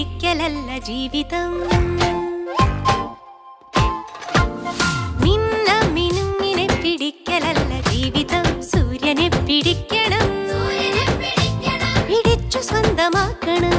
ഒരിക്കലല്ല ജീവിതം. മിന്ന മിനുങ്ങിനെ പിടിക്കലല്ല ജീവിതം. സൂര്യനെ പിടിക്കണം. പിടിച്ചു സ്വന്തമാക്കണം.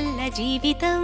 చల్ల జీవితం